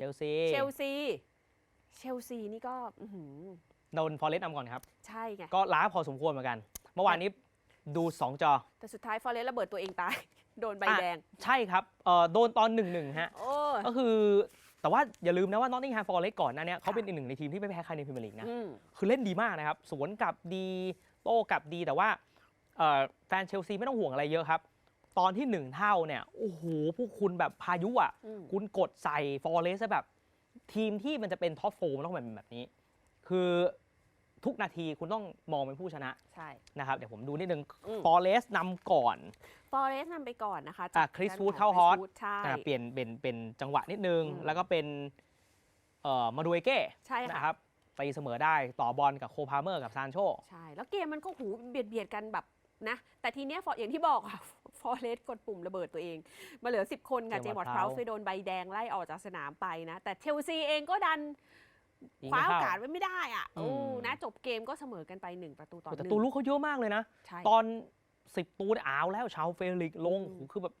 เชลซีเชลซีเชลซีนี่ก็อื้อหือโดนฟอร์เรสต์นำก่อนครับ ใช่ไง ก็ล้าพอสมควรเหมือนกัน เมื่อวานนี้ดู 2 จอ แต่สุดท้ายฟอเรสระเบิดตัวเองตาย โดนใบอะแดง ใช่ครับเอ่อโดนตอน1-1ฮะ โอ้ยก็คือแต่ว่าอย่าลืมนะว่านอตติงแฮมฟอร์เรสต์ก่อนหน้าเนี้ยเขาเป็นอีกหนึ่งในทีมที่ไม่แพ้ใครในพรีเมียร์ลีกนะ อืมคือเล่นดีมากนะครับ สวนกลับดี โต้กลับดีแต่ว่าเอ่อแฟนเชลซีไม่ต้องห่วงอะไรเยอะครับ ตอนที่หนึ่งเท่าเนี่ยโอ้โหพวกคุณแบบพายุอะ อืม คุณกดใส่ฟอร์เรสแบบ ทีมที่มันจะเป็นท็อปโฟมันต้องเป็นแบบนี้ คือทุกนาทีคุณต้องมองเป็นผู้ชนะใช่ นะครับ เดี๋ยวผมดูนิดนึงอืม ฟอร์เรสนำก่อน ฟอเรสนำไปก่อนนะคะอะจาก Chris ด้น Wood ขงเข้า Chris hot Wood ใช่ อะเปลี่ยนเป็นเป็นจังหวะนิดนึง อืมแล้วก็เป็นเอ่อมาดูเอเก้ใช่ค่ะ นะครับไปเสมอได้ต่อบอลกับโคพาเมอร์กับซานโช ใช่ แล้วเกมมันก็หูเบียดเบียดกันแบบ นะ แต่ทีเนี้ยฟออย่างที่บอกค่ะฟอเรสกดปุ่มระเบิดตัวเอง มาเหลือ 10 คนค่ะเจเจมมส์ส์วอร์ดวอร์ดเพราเพราไปโดนใบแดงไล่ออกจากสนามไปนะ แต่เชลซีเองก็ดันยิงคว้าไม่โอเข้ากาสไว้ไม่ได้อะอืโอ้มนะจบเกมก็เสมอกันไป1ประตูต่อหแต่นึ่งตัวลูกเขาเยอะมากเลยนะใช่ตอนสิบตูเนี่ยอ้าวแล้วชาวเฟลิกซ์ลงอืมโอ้โหคือแบบ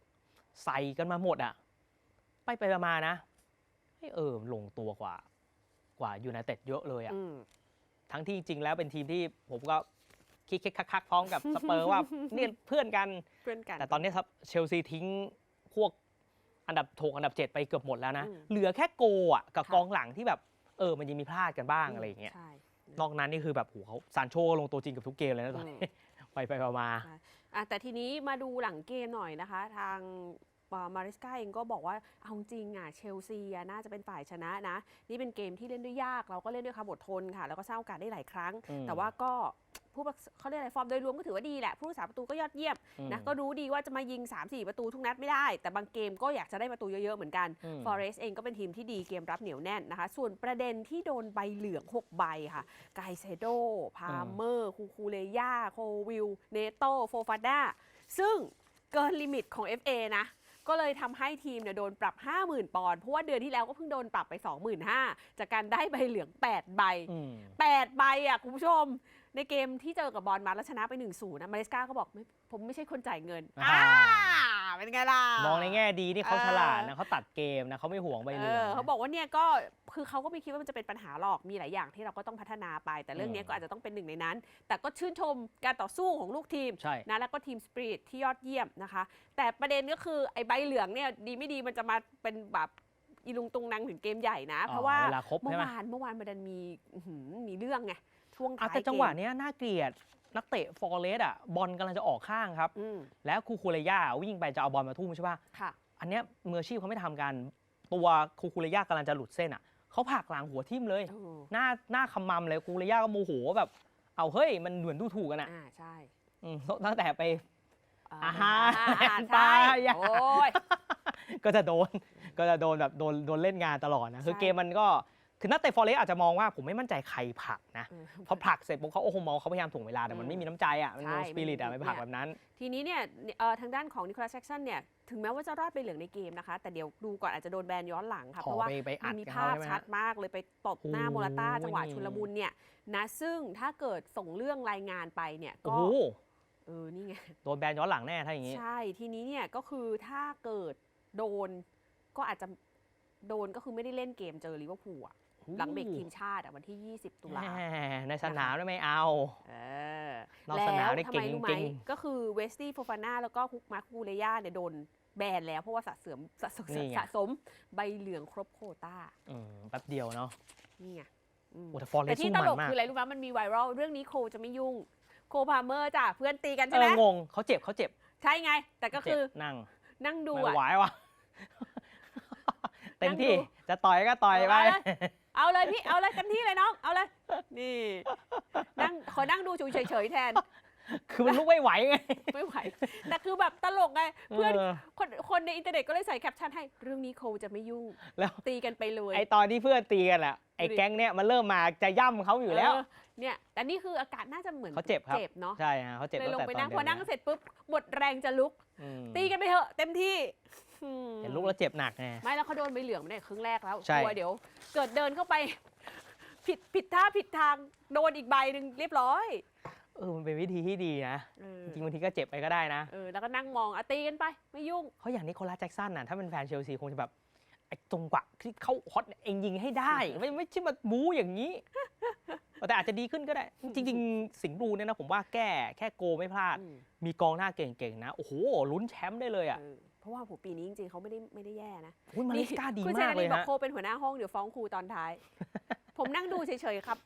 ใส่กันมาหมดอะ ไปไปมาๆนะให้ยเออลงตัวกว่ากว่ายูไนเต็ดเยอะเลยอะอืมทั้งที่จริงแล้วเป็นทีมที่ผมก็ คิกคักคักๆพร้อมกับสเปอร์ว่าเนี่ยเพื่อนกัน เพื่อนกันแต่ตอนนี้ครับเชลซีทิ้งพวกอันดับหกอันดับ7ไปเกือบหมดแล้วนะอืมเหลือแค่โกอะกับค่ะกองหลังที่แบบ เออมันยังมีพลาดกันบ้างอะไรอย่างเงี้ยใช่นอกนั้นนี่คือแบบโหเขาซานโชลงตัวจริงกับทุกเกมเลยนะตอนนี้ไปไปๆมาอะแต่ทีนี้มาดูหลังเกมหน่อยนะคะ ทาง มาริสกาเองก็บอกว่าเอาจริงอะเชลซีอะน่าจะเป็นฝ่ายชนะนะ นี่เป็นเกมที่เล่นด้วยยากเราก็เล่นด้วยความอดทนค่ะ แล้วก็สร้างโอกาสได้หลายครั้งอืมแต่ว่าก็ผู้รักษเขาเรียกอะไรฟอร์มโดยรวมก็ถือว่าดีแหละ ผู้รักษาประตูก็ยอดเยี่ยมอืมนะก็รู้ดีว่าจะมายิง 3-4 ประตูทุกนัดไม่ได้ แต่บางเกมก็อยากจะได้ประตูเยอะๆเหมือนกันอืมฟอเรสเองก็เป็นทีมที่ดีเกมรับเหนียวแน่นนะคะ ส่วนประเด็นที่โดนใบเหลือง 6 ใบค่ะไกเซโด พาเมอร์ คูคูเลย่าโควิล เนโตโฟฟาด้าซึ่งเกินลิมิตของ FA นะ ก็เลยทำให้ทีมเนี่ยโดนปรับ 50,000 ปอนด์เพราะว่าเดือนที่แล้วก็เพิ่งโดนปรับไป 25,000จากการได้ใบเหลือง 8 ใบอืม8ใบอะคุณผู้ชม ในเกมที่เจอกับบอลมาแล้วชนะไป1-0นะมาริสกาก็บอกไม่ผมไม่ใช่คนจ่ายเงินอ่าอ่า เป็นไงล่ะมองในแง่ดีนี่เขาเออฉลาดนะเขาตัดเกมนะเขาไม่ห่วงใบเหลืเอองอเขาบอกว่าเนี่ยก็คือเขาก็ไม่คิดว่ามันจะเป็นปัญหาหรอกมีหลายอย่างที่เราก็ต้องพัฒนาไป แต่เรื่องเนี้ยอืมก็อาจจะต้องเป็นหนึ่งในนั้น แต่ก็ชื่นชมการต่อสู้ของลูกทีมใช่นะแล้วก็ทีมสปริตที่ยอดเยี่ยมนะคะ แต่ประเด็นก็คือไอ้ใบเหลืองเนี่ยดีไม่ดีมันจะมาเป็นแบบอีลุงตุงนังถึงเกมใหญ่นะ เพราะว่าเวลาครบเมื่ใช่อไหมวานเมื่อวานมันดันมีอื้อหือมีเรื่องไงช่วงอะท้ายแต่จังหวะเกมเนี้ยน่าเกลียด นักเตะฟอร์เรสอะบอลกำลังจะออกข้างครับ อืมแล้วคูคูเรย่าวิ่งไปจะเอาบอลมาทุ่มใช่ป่ะ ค่ะ อันเนี้ยมืออาชีพเขาไม่ทำกัน ตัวคูคูเรย่ากำลังจะหลุดเส้นอะเขาผลักหลังหัวทิ่มเลยโอ้หน้าหน้าคำมำเลยคูคูเรย่าก็โมโหแบบ เอาเฮ้ยมันเหมือนดูถูกกันอะอ่าใช่อืมตั้งแต่ไป อ่าฮะอ่าไปใช่อย่าโอ้ย ก็จะโดนก็จะโดนแบบโดนโดนเล่นงานตลอดนะ คือใช่ เกมมันก็ คือนักเตะฟอร์เรสอาจจะมองว่าผมไม่มั่นใจใครผลักนะเออพอผลักเสร็จปุ๊บเขาโอ้โหมองเขาพยายามถ่วงเวลาแต่มันอืมไม่มีน้ำใจอะมันใช่โนสปิริตอะไม่ไม่มีผลักเนี่ยแบบนั้น ทีนี้เนี่ยเอ่อทางด้านของนิโคลัสแจ็กสันเนี่ยถึงแม้ว่าจะรอดไปเหลืองในเกมนะคะ แต่เดี๋ยวดูก่อนอาจจะโดนแบนย้อนหลังค่ะขเพอราะว่าไปไปอัมัดนมีกับภาเขาพใช่ไหมชัดฮะมากเลยไปตบหน้าโอ้โหโมราต้าจังหวะชุลมุนเนี่ยนะซึ่งถ้าเกิดส่งเรื่องรายงานไปเนี่ยโอ้ก็โหเออนี่ไงโดนแบนย้อนหลังแน่ถ้าอย่างงี้ ใช่ทีนี้เนี่ยก็คือถ้าเกิดโดนก็อาจจะโดนก็คือไม่ได้เล่นเกมเจอลิเวอร์พูลอะ หลังเบรกทีมชาติอะวันที่ 20 ตุลาแหมในสนามได้ไม่เอาเออนอกสนามได้ทำเก่ไมงรู้ไหมจริงก็คือเวสตี้โฟฟาน่าแล้วก็คุกมาร์คคูเรย่าเนี่ยโดนแบนแล้วเพราะว่าสะสมสะสมนี่ไงสะสมใบเหลืองครบโควต้าอืมแป๊บเดียวเนาะนี่ไงอืมโอ้แต่ฟอร์เรแต่สที่สู้ตมันลกมากคืออะไรรู้ไหมมันมีไวรัลเรื่องนี้โคจะไม่ยุ่ง โคพาเมอร์จ้ะเพื่อนตีกันเอใช่ไหมองงเขาเจ็บเขาเจ็บ ใช่ไง แต่ก็เจ็คืบอนั่งนั่งดูไม่อะไหวว่ะเต็มที่นั่งดูจะต่อยก็ต่อยไป เอาเลยพี่เอาเลยเต็มที่เลยน้อง เอาเลย นี่ นั่งขอนั่งดูเฉยๆแทน คือมันลุกไม่ไหวไง ไม่ไหว แต่คือแบบตลกไง เพื่อนเออ คนคนในอินเทอร์เน็ตก็เลยใส่แคปชั่นให้ เรื่องนี้โคจะไม่ยุ่ง แล้วตีกันไปเลย ไอตอนที่เพื่อนตีกันอะไอดูดิแก๊งเนี้ยมันเริ่มมาจะย่ำเขาอยู่แล้ว เเนี่ย แต่นี่คืออากาศน่าจะเหมือนเขาเจ็บครับ เจ็บเนาะ ใช่ฮะเขาเจ็บเลยตั้ลงงแต่ไปตอนนั่งเดิพอนั่งเสร็จปุ๊บ หมดแรงจะลุก อืมตีกันไปเถอะเต็มที่อืมเห็นลุกแล้วเจ็บหนักไง ไม่แล้วเขาโดนใบเหลืองมาเนี่ยครึ่งแรกแล้วใช่ กลัวเดี๋ยว เกิดเดินเข้าไป ผิดผิดท่าผิดทางโดนอีกใบหนึ่งเรียบร้อย เออมันเป็นวิธีที่ดีนะ เออจริงๆบางทีก็เจ็บไปก็ได้นะ เออแล้วก็นั่งมองอะตีกันไป ไม่ยุ่งเขาอย่างนี้โคลัสแจ็กสันน่ะถ้าเป็นแฟนเชลซีคงจะแบบไอ้ตรงกว่าที่เข้าฮอตเองยิงให้ได้ ไม่ไม่ใช่มาบู๊อย่างนี้ แต่อาจจะดีขึ้นก็ได้ จริง ๆ สิงห์บลูเนี่ยนะผมว่าแก้แค่โกไม่พลาด อืมมีกองหน้าเก่งๆนะ โอ้โหลุ้นแชมป์ได้เลยอะเออเพราะว่าผมปีนี้จริงๆเขาไม่ได้ไม่ได้แย่นะอุ้ยมาเลสกาดีคุณมากชเลนยบอกฮะ โคเป็นหัวหน้าห้องเดี๋ยวฟ้องครูตอนท้าย ผมนั่งดูเฉยๆครับ